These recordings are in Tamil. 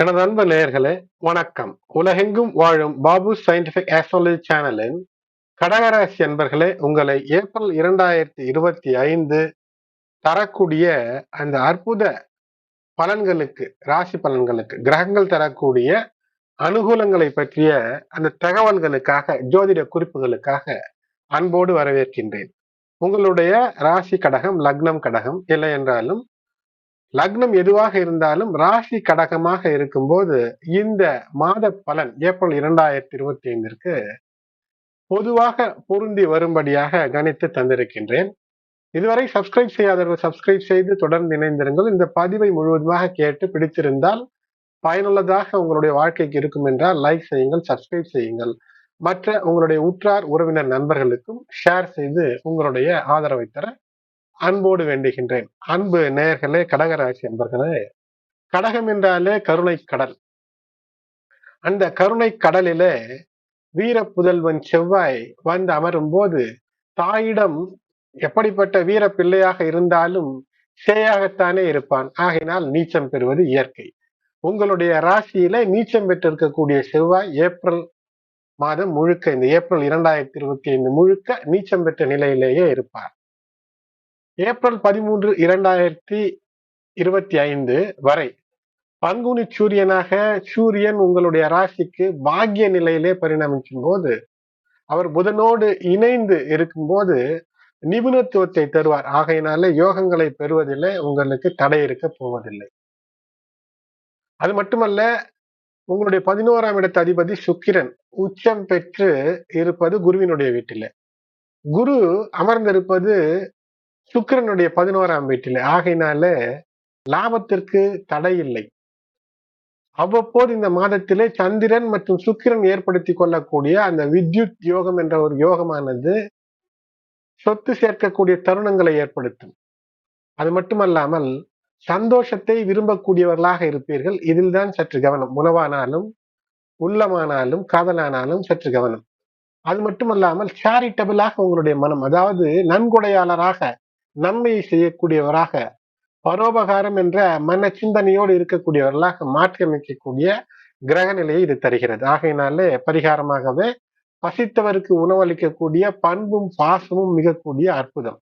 எனது அன்பு நேயர்களே வணக்கம். உலகெங்கும் வாழும் பாபு சயின்டிபிக் ஆஸ்ட்ராலஜி சேனலின் கடகராசி அன்பர்களே உங்களை ஏப்ரல் இரண்டாயிரத்தி இருபத்தி ஐந்து தரக்கூடிய அந்த அற்புத பலன்களுக்கு ராசி பலன்களுக்கு கிரகங்கள் தரக்கூடிய அனுகூலங்களை பற்றிய அந்த தகவல்களுக்காக ஜோதிட குறிப்புகளுக்காக அன்போடு வரவேற்கின்றேன். உங்களுடைய ராசி கடகம் லக்னம் கடகம் இல்லை என்றாலும் லக்னம் எதுவாக இருந்தாலும் ராசி கடகமாக இருக்கும்போது இந்த மாத பலன் ஏப்ரல் இரண்டாயிரத்தி இருபத்தி ஐந்திற்கு பொதுவாக பொருந்தி வரும்படியாக கணித்து தந்திருக்கின்றேன். இதுவரை சப்ஸ்கிரைப் செய்யாதவர்கள் சப்ஸ்கிரைப் செய்து தொடர்ந்து இணைந்திருங்கள். இந்த பதிவை முழுவதுமாக கேட்டு பிடித்திருந்தால் பயனுள்ளதாக உங்களுடைய வாழ்க்கைக்கு இருக்கும் என்றால் லைக் செய்யுங்கள் சப்ஸ்கிரைப் செய்யுங்கள். மற்ற உங்களுடைய உற்றார் உறவினர் நண்பர்களுக்கும் ஷேர் செய்து உங்களுடைய ஆதரவை தர அன்போடு வேண்டுகின்றேன். அன்பு நேயர்களே கடகராசி என்பர்களே கடகம் என்றாலே கருணை கடல். அந்த கருணை கடலிலே வீர புதல்வன் செவ்வாய் வந்து அமரும் போது தாயிடம் எப்படிப்பட்ட வீர பிள்ளையாக இருந்தாலும் சேயாகத்தானே இருப்பான். ஆகையினால் நீச்சம் பெறுவது இயற்கை. உங்களுடைய ராசியில நீச்சம் பெற்றிருக்கக்கூடிய செவ்வாய் ஏப்ரல் மாதம் முழுக்க இந்த ஏப்ரல் இரண்டாயிரத்தி இருபத்தி ஐந்து முழுக்க நீச்சம் பெற்ற நிலையிலேயே இருப்பார். ஏப்ரல் பதிமூன்று இரண்டாயிரத்தி இருபத்தி ஐந்து வரை பங்குனி சூரியனாக சூரியன் உங்களுடைய ராசிக்கு பாக்கிய நிலையிலே பரிணமிக்கும் போது அவர் புதனோடு இணைந்து இருக்கும்போது நிபுணத்துவத்தை தருவார். ஆகையினால யோகங்களை பெறுவதில்லை உங்களுக்கு தடை இருக்க போவதில்லை. அது மட்டுமல்ல உங்களுடைய பதினோராம் இடத்து அதிபதி சுக்கிரன் உச்சம் பெற்று இருப்பது குருவினுடைய வீட்டில. குரு அமர்ந்திருப்பது சுக்கிரனுடைய பதினோராம் வீட்டில். ஆகையினால லாபத்திற்கு தடை இல்லை. அவ்வப்போது இந்த மாதத்திலே சந்திரன் மற்றும் சுக்கிரன் ஏற்படுத்தி கொள்ளக்கூடிய அந்த வித்யுத் யோகம் என்ற ஒரு யோகமானது சொத்து சேர்க்கக்கூடிய தருணங்களை ஏற்படுத்தும். அது மட்டுமல்லாமல் சந்தோஷத்தை விரும்பக்கூடியவர்களாக இருப்பீர்கள். இதில் தான் சற்று கவனம். உணவானாலும் உள்ளமானாலும் காதலானாலும் சற்று கவனம். அது மட்டுமல்லாமல் சேரிட்டபிளாக உங்களுடைய மனம் அதாவது நன்கொடையாளராக நன்மையை செய்யக்கூடியவராக பரோபகாரம் என்ற மன சிந்தனையோடு இருக்கக்கூடியவர்களாக மாற்றி அமைக்கக்கூடிய கிரக நிலையை இது தருகிறது. ஆகையினாலே பரிகாரமாகவே பசித்தவருக்கு உணவளிக்கக்கூடிய பண்பும் பாசமும் மிகக்கூடிய அற்புதம்.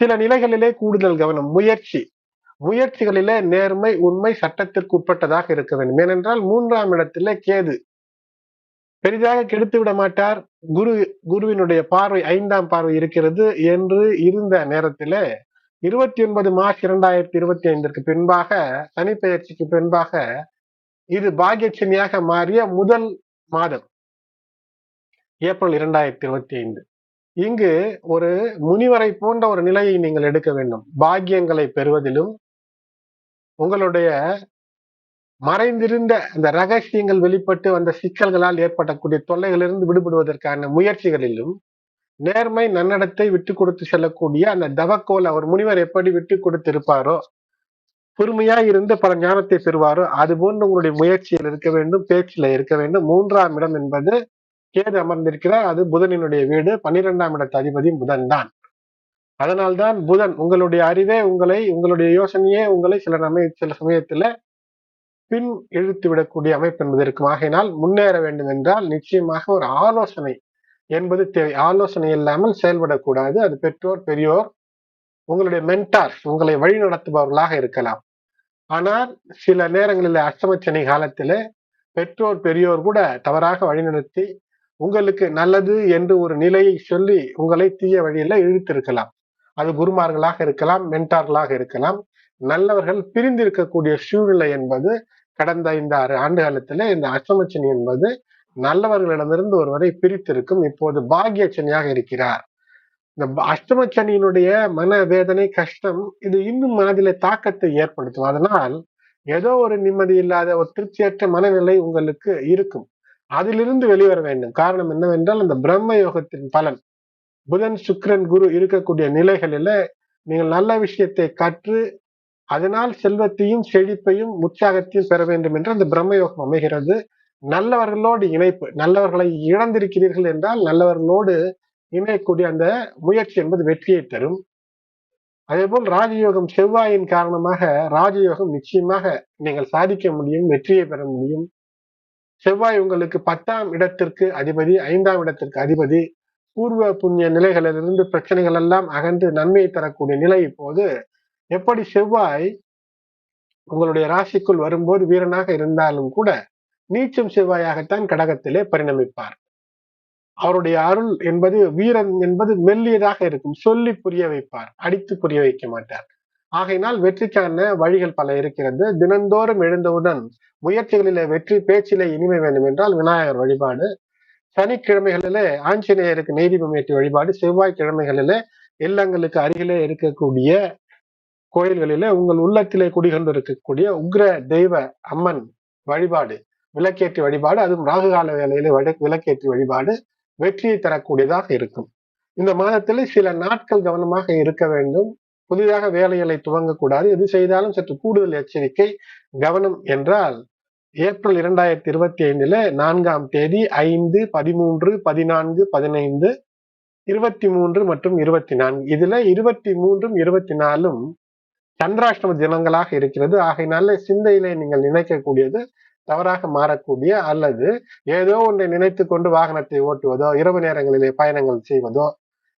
சில நிலைகளிலே கூடுதல் கவனம் முயற்சி. முயற்சிகளிலே நேர்மை உண்மை சட்டத்திற்கு உட்பட்டதாக இருக்க வேண்டும். ஏனென்றால் மூன்றாம் இடத்திலே கேது பெரிதாக கெடுத்து விட மாட்டார். குரு குருவினுடைய பார்வை ஐந்தாம் பார்வை இருக்கிறது என்று இருந்த நேரத்திலே இருபத்தி ஒன்பது மார்ச் இரண்டாயிரத்தி இருபத்தி ஐந்திற்கு பின்பாக சனிப்பெயர்ச்சிக்கு பின்பாக இது பாகியச்சனியாக மாறிய முதல் மாதம். ஏப்ரல் இரண்டாயிரத்தி இருபத்தி ஐந்து. இங்கு ஒரு முனிவரை போன்ற ஒரு நிலையை நீங்கள் எடுக்க வேண்டும். பாக்கியங்களை பெறுவதிலும் உங்களுடைய மறைந்திருந்த அந்த ரகசியங்கள் வெளிப்பட்டு வந்த சிக்கல்களால் ஏற்படக்கூடிய தொல்லைகளிலிருந்து விடுபடுவதற்கான முயற்சிகளிலும் நேர்மை நன்னடத்தை விட்டு கொடுத்து செல்லக்கூடிய அந்த தவக்கோல் அவர் முனிவர் எப்படி விட்டு கொடுத்திருப்பாரோ பொறுமையா இருந்து பல ஞானத்தை பெறுவாரோ அது போன்று உங்களுடைய முயற்சியில் இருக்க வேண்டும் பேச்சில் இருக்க வேண்டும். மூன்றாம் இடம் என்பது கேது அமர்ந்திருக்கிறார். அது புதனினுடைய வீடு. பன்னிரெண்டாம் இடத்து அதிபதி புதன் தான். அதனால்தான் புதன் உங்களுடைய அறிவே உங்களை உங்களுடைய யோசனையே உங்களை சில சமய சில சமயத்துல பின் இழுத்து விடக்கூடிய அமைப்பு என்பது இருக்கும். ஆகையினால் முன்னேற வேண்டும் என்றால் நிச்சயமாக ஒரு ஆலோசனை என்பது தேவை. ஆலோசனை இல்லாமல் செயல்படக்கூடாது. அது பெற்றோர் பெரியோர் உங்களுடைய மென்டார் உங்களை வழி நடத்துபவர்களாக இருக்கலாம். ஆனால் சில நேரங்களில் அஷ்டமச்சனை காலத்திலே பெற்றோர் பெரியோர் கூட தவறாக வழிநடத்தி உங்களுக்கு நல்லது என்று ஒரு நிலையை சொல்லி உங்களை தீய வழியில இழுத்திருக்கலாம். அது குருமார்களாக இருக்கலாம் மென்டார்களாக இருக்கலாம். நல்லவர்கள் பிரிந்திருக்கக்கூடிய சூழ்நிலை என்பது கடந்த இந்த ஆறு ஆண்டு காலத்துல இந்த அஷ்டமச்சனி என்பது நல்லவர்களிடமிருந்து ஒருவரை பிரித்திருக்கும் இப்போது பாகியச்சனியாக இருக்கிறார். இந்த அஷ்டமச்சனியினுடைய மன வேதனை கஷ்டம் இது இன்னும் மனதில தாக்கத்தை ஏற்படுத்தும். அதனால் ஏதோ ஒரு நிம்மதி இல்லாத ஒரு திருப்தியற்ற மனநிலை உங்களுக்கு இருக்கும். அதிலிருந்து வெளிவர வேண்டும். காரணம் என்னவென்றால் அந்த பிரம்ம யோகத்தின் பலன். புதன் சுக்கரன் குரு இருக்கக்கூடிய நிலைகளில நீங்கள் நல்ல விஷயத்தை கற்று அதனால் செல்வத்தையும் செழிப்பையும் உற்சாகத்தையும் பெற வேண்டும் என்று அந்த பிரம்மயோகம் அமைகிறது. நல்லவர்களோடு இணைப்பு நல்லவர்களை இழந்திருக்கிறீர்கள் என்றால் நல்லவர்களோடு இணையக்கூடிய அந்த முயற்சி என்பது வெற்றியை தரும். அதேபோல் ராஜயோகம் செவ்வாயின் காரணமாக ராஜயோகம் நிச்சயமாக நீங்கள் சாதிக்க முடியும் வெற்றியை பெற முடியும். செவ்வாய் உங்களுக்கு பத்தாம் இடத்திற்கு அதிபதி ஐந்தாம் இடத்திற்கு அதிபதி. பூர்வ புண்ணிய நிலைகளிலிருந்து பிரச்சனைகள் எல்லாம் அகன்று நன்மையை தரக்கூடிய நிலை இப்போது எப்படி செவ்வாய் உங்களுடைய ராசிக்குள் வரும்போது வீரனாக இருந்தாலும் கூட நீச்சம் செவ்வாயாகத்தான் கடகத்திலே பரிணமிப்பார். அவருடைய அருள் என்பது வீரன் என்பது மெல்லியதாக இருக்கும். சொல்லி புரிய வைப்பார். அடித்து புரிய வைக்க மாட்டார். ஆகையினால் வெற்றிக்கான வழிகள் பல இருக்கிறது. தினந்தோறும் எழுந்தவுடன் முயற்சிகளிலே வெற்றி பேச்சிலே இனிமை வேண்டும் என்றால் விநாயகர் வழிபாடு. சனிக்கிழமைகளிலே ஆஞ்சநேயருக்கு நெய்தீபம் ஏற்றி வழிபாடு. செவ்வாய்க்கிழமைகளிலே இல்லங்களுக்கு அருகிலே இருக்கக்கூடிய கோயில்களிலே உங்கள் உள்ளத்திலே குடிகொண்டு இருக்கக்கூடிய உக்ர தெய்வ அம்மன் வழிபாடு விளக்கேற்றி வழிபாடு அதுவும் ராகு கால வேலையிலே விளக்கேற்றி வழிபாடு வெற்றியை தரக்கூடியதாக இருக்கும். இந்த மாதத்தில் சில நாட்கள் கவனமாக இருக்க வேண்டும். புதிதாக வேலைகளை துவங்கக்கூடாது. எது செய்தாலும் சற்று கூடுதல் எச்சரிக்கை கவனம் என்றால் ஏப்ரல் இரண்டாயிரத்தி இருபத்தி ஐந்துல நான்காம் தேதி ஐந்து பதிமூன்று பதினான்கு பதினைந்து இருபத்தி மூன்று மற்றும் இருபத்தி நான்கு. இதுல இருபத்தி மூன்றும் இருபத்தி நாலும் சந்திராஷ்டம தினங்களாக இருக்கிறது. ஆகையினால சிந்தையிலே நீங்கள் நினைக்கக்கூடியது தவறாக மாறக்கூடிய அல்லது ஏதோ ஒன்றை நினைத்து கொண்டு வாகனத்தை ஓட்டுவதோ இரவு நேரங்களிலே பயணங்கள் செய்வதோ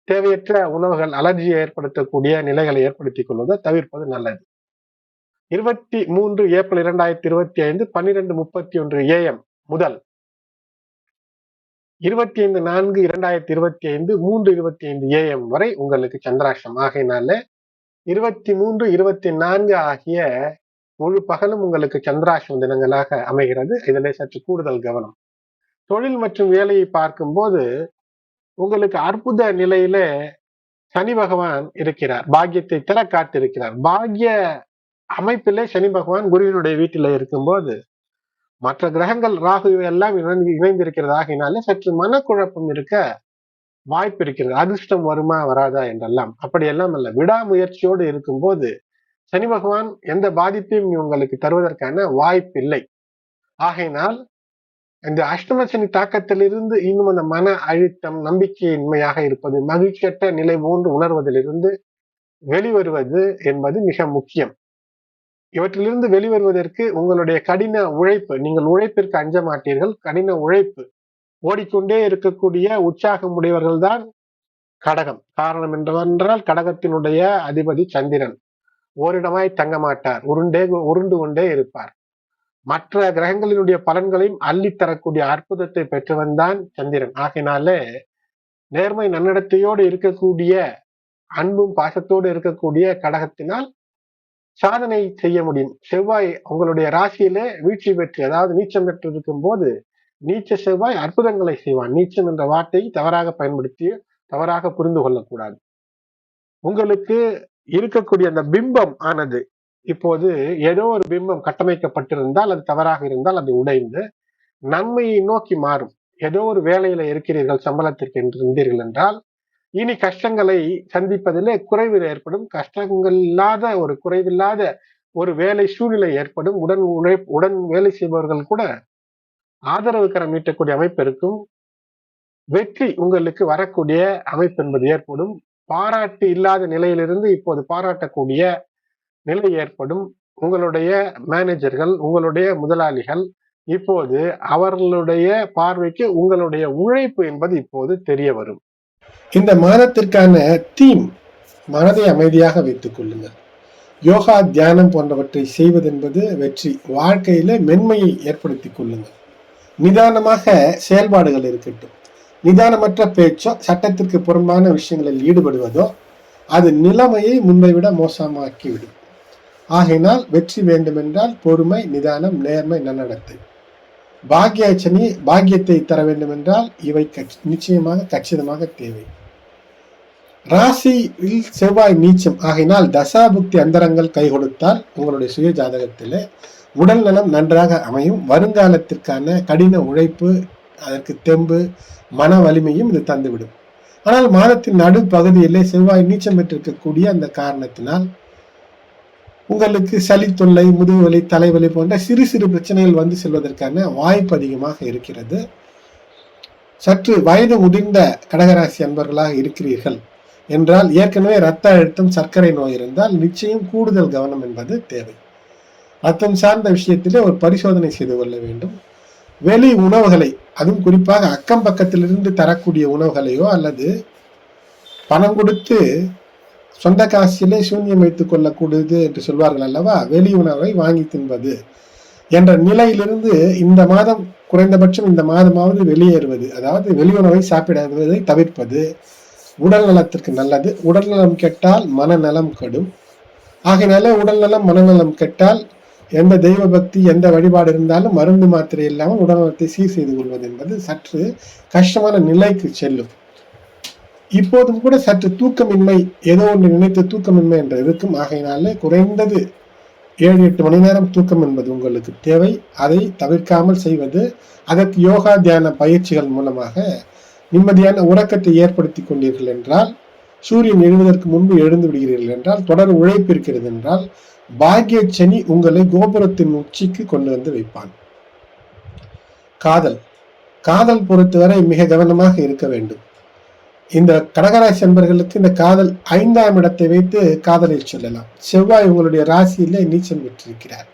தேவையற்ற உணவுகள் அலர்ஜியை ஏற்படுத்தக்கூடிய நிலைகளை ஏற்படுத்திக் கொள்வதோ தவிர்ப்பது நல்லது. இருபத்தி மூன்று ஏப்ரல் இரண்டாயிரத்தி இருபத்தி ஐந்து பன்னிரெண்டு முப்பத்தி ஒன்று ஏஎம் முதல் இருபத்தி ஐந்து நான்கு இரண்டாயிரத்தி இருபத்தி ஐந்து மூன்று இருபத்தி ஐந்து ஏஎம் வரை உங்களுக்கு சந்திராஷ்டம் ஆகையினால இருபத்தி மூன்று இருபத்தி நான்கு ஆகிய முழு பகலும் உங்களுக்கு சந்திராஷ்டம் தினங்களாக அமைகிறது. இதில் சற்று கூடுதல் கவனம். தொழில் மற்றும் வேலையை பார்க்கும்போது உங்களுக்கு அற்புத நிலையில சனி பகவான் இருக்கிறார். பாக்கியத்தை தர காத்திருக்கிறார். பாக்கிய அமைப்பிலே சனி பகவான் குருவினுடைய வீட்டில இருக்கும்போது மற்ற கிரகங்கள் ராகு எல்லாம் இணைந்து இணைந்திருக்கிறதாகினாலே சற்று மனக்குழப்பம் இருக்க வாய்ப்பு இருக்கிறது. அதிர்ஷ்டம் வருமா வராதா என்றெல்லாம். அப்படியெல்லாம் அல்ல. விடாமுயற்சியோடு இருக்கும்போது சனி பகவான் எந்த பாதிப்பையும் உங்களுக்கு தருவதற்கான வாய்ப்பு இல்லை ஆகையினால் இந்த அஷ்டம சனி தாக்கத்திலிருந்து இன்னும் அந்த மன அழுத்தம் நம்பிக்கையின்மையாக இருப்பது மகிழ்ச்சியற்ற நிலை போன்று உணர்வதிலிருந்து வெளிவருவது என்பது மிக முக்கியம். இவற்றிலிருந்து வெளிவருவதற்கு உங்களுடைய கடின உழைப்பு நீங்கள் உழைப்பிற்கு அஞ்ச மாட்டீர்கள். கடின உழைப்பு ஓடிக்கொண்டே இருக்கக்கூடிய உற்சாகம் உடையவர்கள் தான் கடகம். காரணம் என்றவென்றால் கடகத்தினுடைய அதிபதி சந்திரன். ஓரிடமாய் தங்க மாட்டார் உருண்டே உருண்டு கொண்டே இருப்பார். மற்ற கிரகங்களினுடைய பலன்களையும் அள்ளித்தரக்கூடிய அற்புதத்தை பெற்றவன் தான் சந்திரன். ஆகினாலே நேர்மை நன்னடத்தையோடு இருக்கக்கூடிய அன்பும் பாசத்தோடு இருக்கக்கூடிய கடகத்தினால் சாதனை செய்ய முடியும். செவ்வாய் உங்களுடைய ராசியிலே வீழ்ச்சி பெற்று அதாவது நீச்சம் பெற்று இருக்கும் போது நீச்ச செவ்வாய் அற்புதங்களை செய்வான். நீச்சம் என்ற வார்த்தையை தவறாக பயன்படுத்தி தவறாக புரிந்து கொள்ளக்கூடாது. உங்களுக்கு இருக்கக்கூடிய அந்த பிம்பம் ஆனது இப்போது ஏதோ ஒரு பிம்பம் கட்டமைக்கப்பட்டிருந்தால் அது தவறாக இருந்தால் அது உடைந்து நன்மையை நோக்கி மாறும். ஏதோ ஒரு வேலையில இருக்கிறீர்கள் சம்பளத்திற்கு என்று இருந்தீர்கள் என்றால் இனி கஷ்டங்களை சந்திப்பதிலே குறைவு ஏற்படும் கஷ்டங்கள் இல்லாத ஒரு குறைவில்லாத ஒரு வேலை சூழ்நிலை ஏற்படும். உடன் உழை உடன் வேலை செய்பவர்கள் கூட ஆதரவு கரம் மீட்டக்கூடிய அமைப்பு இருக்கும். வெற்றி உங்களுக்கு வரக்கூடிய அமைப்பு என்பது ஏற்படும். பாராட்டு இல்லாத நிலையிலிருந்து இப்போது பாராட்டக்கூடிய நிலை ஏற்படும். உங்களுடைய மேனேஜர்கள் உங்களுடைய முதலாளிகள் இப்போது அவர்களுடைய பார்வைக்கு உங்களுடைய உழைப்பு என்பது இப்போது தெரிய வரும். இந்த மாதத்திற்கான தீம் மனதை அமைதியாக வைத்துக் கொள்ளுங்கள். யோகா தியானம் போன்றவற்றை செய்வது என்பது வெற்றி வாழ்க்கையில மென்மையை ஏற்படுத்திக் கொள்ளுங்கள். நிதானமாக செயல்பாடுகள் இருக்கட்டும். நிதானமற்ற பேச்சோ சட்டத்திற்கு புறம்பான விஷயங்களில் ஈடுபடுவதோ அது நிலைமையை முன்பை விட மோசமாக்கிவிடும். ஆகையினால் வெற்றி வேண்டுமென்றால் பொறுமை நிதானம் நேர்மை நன்னடத்தை பாக்கியாச்சனி பாக்கியத்தை தர வேண்டுமென்றால் இவை நிச்சயமாக கச்சிதமாக தேவை. ராசியில் செவ்வாய் நீச்சம். ஆகினால் தசாபுக்தி அந்தரங்கள் கை கொடுத்தால் உங்களுடைய சுய ஜாதகத்திலே உடல் நலம் நன்றாக அமையும். வருங்காலத்திற்கான கடின உழைப்பு அதற்கு தெம்பு மன வலிமையும் இது தந்துவிடும். ஆனால் மாதத்தின் நடு பகுதியிலே செவ்வாய் நீச்சம் பெற்றிருக்கக்கூடிய அந்த காரணத்தினால் உங்களுக்கு சளி தொல்லை முதுகுவலி தலைவலி போன்ற சிறு சிறு பிரச்சனைகள் வந்து செல்வதற்கான வாய்ப்பு அதிகமாக இருக்கிறது. சற்று வயது முதிர்ந்த கடகராசி அன்பர்களாக இருக்கிறீர்கள் என்றால் ஏற்கனவே இரத்த அழுத்தம் சர்க்கரை நோய் இருந்தால் நிச்சயம் கூடுதல் கவனம் என்பது தேவை. ரத்தம் சார்ந்த விஷயத்திலே ஒரு பரிசோதனை செய்து கொள்ள வேண்டும். வெளி உணவுகளை அதுவும் குறிப்பாக அக்கம் பக்கத்திலிருந்து தரக்கூடிய உணவுகளையோ அல்லது பணம் கொடுத்து சொந்த காசிலே சூன்யம் வைத்துக் கொள்ளக்கூடியது என்று சொல்வார்கள் அல்லவா? வெளி உணவை வாங்கி தின்பது என்ற நிலையிலிருந்து இந்த மாதம் குறைந்தபட்சம் இந்த மாதமாவது வெளியேறுவது அதாவது வெளி உணவை சாப்பிடுவதை தவிர்ப்பது உடல் நலத்திற்கு நல்லது. உடல் நலம் கெட்டால் மனநலம் கெடும். ஆகையினால உடல் நலம் மனநலம் கெட்டால் எந்த தெய்வ பக்தி எந்த வழிபாடு இருந்தாலும் மருந்து மாத்திரை இல்லாமல் உடல்நலத்தை சீர் செய்து கொள்வது என்பது சற்று கஷ்டமான நிலைக்கு செல்லும். இப்போதும் கூட சற்று தூக்கமின்மை ஏதோ ஒன்று நினைத்து தூக்கமின்மை என்று இருக்கும். ஆகையினாலே குறைந்தது ஏழு எட்டு மணி நேரம் தூக்கம் என்பது உங்களுக்கு தேவை. அதை தவிர்க்காமல் செய்வது அதற்கு யோகா தியான பயிற்சிகள் மூலமாக நிம்மதியான உறக்கத்தை ஏற்படுத்தி கொண்டீர்கள் என்றால் சூரியன் எழுவதற்கு முன்பு எழுந்து விடுகிறீர்கள் என்றால் தொடர் உழைப்பு இருக்கிறது என்றால் பாக்கிய சனி உங்களை கோபுரத்தின் உச்சிக்கு கொண்டு வந்து வைப்பான். காதல். காதல் பொறுத்தவரை மிக கவனமாக இருக்க வேண்டும். இந்த கடகராசி என்பர்களுக்கு இந்த காதல் ஐந்தாம் இடத்தை வைத்து காதலை சொல்லலாம். செவ்வாய் உங்களுடைய ராசியிலே நீச்சம் பெற்றிருக்கிறார்.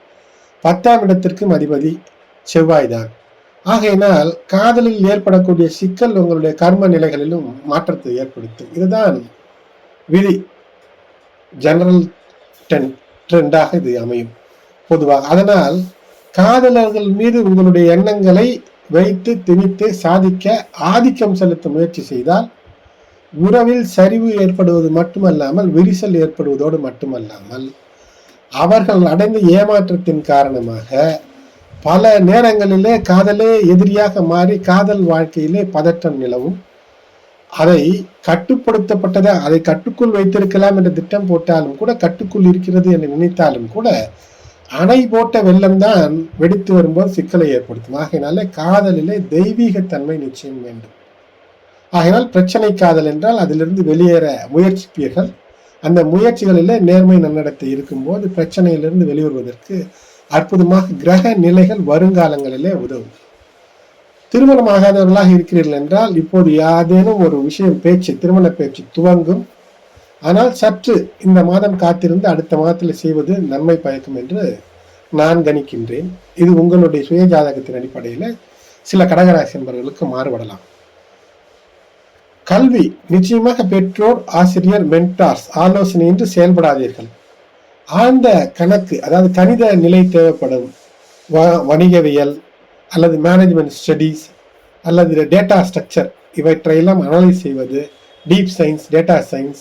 பத்தாம் இடத்திற்கும் அதிபதி செவ்வாய் தான் ஆகையினால் காதலில் ஏற்படக்கூடிய சிக்கல் உங்களுடைய கர்ம நிலைகளிலும் மாற்றத்தை ஏற்படுத்தும். இதுதான் விதி. ஜெனரல் டென் ட்ரெண்டாக இது அமையும். பொதுவாக அதனால் காதலர்கள் மீது உங்களுடைய எண்ணங்களை வைத்து திணித்து சாதிக்க ஆதிக்கம் செலுத்த முயற்சி செய்தால் உறவில் சரிவு ஏற்படுவது மட்டுமல்லாமல் விரிசல் ஏற்படுவதோடு மட்டுமல்லாமல் அவர்கள் அடைந்த ஏமாற்றத்தின் காரணமாக பல நேரங்களிலே காதலே எதிரியாக மாறி காதல் வாழ்க்கையிலே பதற்றம் நிலவும். அதை கட்டுப்படுத்தப்பட்டதை அதை கட்டுக்குள் வைத்திருக்கலாம் என்ற திட்டம் போட்டாலும் கூட கட்டுக்குள் இருக்கிறது என்று நினைத்தாலும் கூட அணை போட்ட வெள்ளம் தான் வெடித்து வரும்போது சிக்கலை ஏற்படுத்தும். ஆகையினாலே காதலிலே தெய்வீகத்தன்மை நிச்சயம் வேண்டும். ஆகையினால் பிரச்சனை காதல் என்றால் அதிலிருந்து வெளியேற முயற்சிப்பீர்கள். அந்த முயற்சிகளிலே நேர்மை நன்னடத்தை இருக்கும்போது பிரச்சனையிலிருந்து வெளிவருவதற்கு அற்புதமாக கிரக நிலைகள் வருங்காலங்களிலே உதவும். திருமணமாகாதவர்களாக இருக்கிறீர்கள் என்றால் இப்போது யாதேனும் ஒரு விஷயம் பேச்சு திருமண பேச்சு துவங்கும். ஆனால் சற்று இந்த மாதம் காத்திருந்து அடுத்த மாதத்தில் செய்வது நன்மை பயக்கும் என்று நான் கணிக்கின்றேன். இது உங்களுடைய சுய ஜாதகத்தின் அடிப்படையில் சில கடகராசி என்பவர்களுக்கு மாறுபடலாம். கல்வி நிச்சயமாக பெற்றோர் ஆசிரியர் மென்டார்ஸ் ஆலோசனை என்று செயல்படாதீர்கள். ஆழ்ந்த கணக்கு அதாவது கணித நிலை தேவைப்படும். வ- வணிகவியல் அல்லது மேனேஜ்மெண்ட் ஸ்டடீஸ் அல்லது டேட்டா ஸ்ட்ரக்சர் இவற்றையெல்லாம் அனலைஸ் செய்வது deep science data science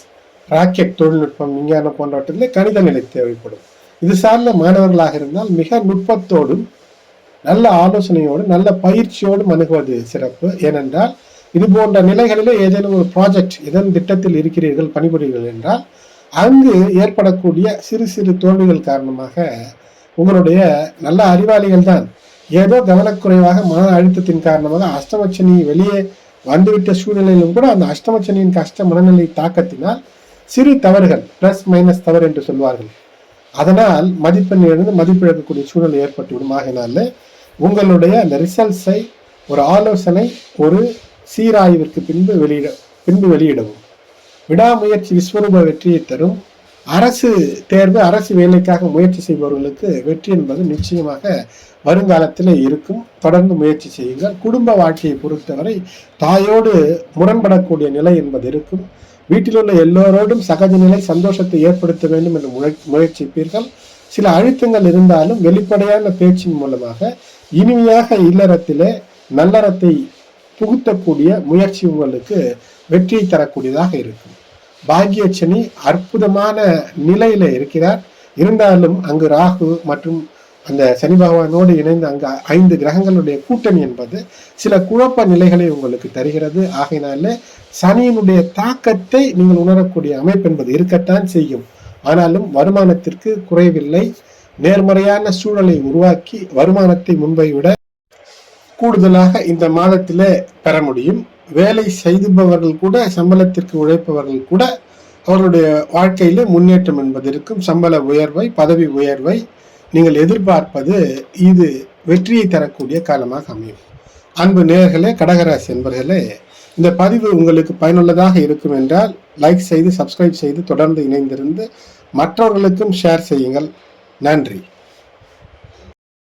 rocket தொழில்நுட்பம் விஞ்ஞானம் போன்றவற்றிலே கணித நிலை தேவைப்படும். இது சார்ந்த மாணவர்களாக இருந்தால் மிக நுட்பத்தோடும் நல்ல ஆலோசனையோடு நல்ல பயிற்சியோடும் அணுகுவது சிறப்பு. ஏனென்றால் இது போன்ற நிலைகளிலே ஏதேனும் ஒரு ப்ராஜெக்ட் ஏதேனும் திட்டத்தில் இருக்கிறீர்கள் பணிபுரிகிறீர்கள் என்றால் அங்கு ஏற்படக்கூடிய சிறு சிறு தோல்விகள் காரணமாக உங்களுடைய நல்ல அறிவாளிகள் தான் ஏதோ கவனக்குறைவாக மன அழுத்தத்தின் காரணமாக அஷ்டமச்சனி வெளியே வந்துவிட்ட சூழ்நிலையிலும் கூட அந்த அஷ்டமச்சனியின் கஷ்ட மனநிலை தாக்கத்தினால் சிறு தவறுகள் பிளஸ் மைனஸ் தவறு என்று சொல்வார்கள். அதனால் மதிப்பெண்ணிலிருந்து மதிப்பிழக்கக்கூடிய சூழ்நிலை ஏற்பட்டுவிடும். ஆகினால உங்களுடைய அந்த ரிசல்ட்ஸை ஒரு ஆலோசனை ஒரு சீராய்விற்கு பின்பு வெளியிட பின்பு வெளியிடவும். விடாமுயற்சி விஸ்வரூப வெற்றியை தரும். அரசு தேர்வு அரசு வேலைக்காக முயற்சி செய்பவர்களுக்கு வெற்றி என்பது நிச்சயமாக வருங்காலத்தில் இருக்கும். தொடர்ந்து முயற்சி செய்யுங்கள். குடும்ப வாழ்க்கையை பொறுத்தவரை தாயோடு முரண்படக்கூடிய நிலை என்பது இருக்கும். வீட்டில் உள்ள எல்லோரோடும் சகஜ நிலை சந்தோஷத்தை ஏற்படுத்த வேண்டும் என்று முயற்- முயற்சிப்பீர்கள். சில அழுத்தங்கள் இருந்தாலும் வெளிப்படையான பேச்சின் மூலமாக இனிமையாக இல்லறத்திலே நல்லறத்தை புகுத்தக்கூடிய முயற்சி உங்களுக்கு வெற்றியை தரக்கூடியதாக இருக்கும். பாக்யச்சனி அற்புதமான நிலையில இருக்கிறார். இருந்தாலும் அங்கு ராகு மற்றும் அந்த சனி பகவானோடு இணைந்து அங்கு ஐந்து கிரகங்களுடைய கூட்டணி என்பது சில குழப்ப நிலைகளை உங்களுக்கு தருகிறது. ஆகையினால சனியினுடைய தாக்கத்தை நீங்கள் உணரக்கூடிய அமைப்பு என்பது இருக்கத்தான் செய்யும். ஆனாலும் வருமானத்திற்கு குறைவில்லை. நேர்மறையான சூழலை உருவாக்கி வருமானத்தை முன்பை விட கூடுதலாக இந்த மாதத்திலே பெற முடியும். வேலை செய்துபவர்கள் கூட சம்பளத்திற்கு உழைப்பவர்கள் கூட அவர்களுடைய வாழ்க்கையில முன்னேற்றம் என்பது இருக்கும். சம்பள உயர்வை பதவி உயர்வை நீங்கள் எதிர்பார்ப்பது இது வெற்றியை தரக்கூடிய காலமாக அமையும். அன்பு நேர்களே கடகராசி என்பர்களே இந்த பதிவு உங்களுக்கு பயனுள்ளதாக இருக்கும் என்றால் லைக் செய்து சப்ஸ்கிரைப் செய்து தொடர்ந்து இணைந்திருந்து மற்றவர்களுக்கும் ஷேர் செய்யுங்கள். நன்றி.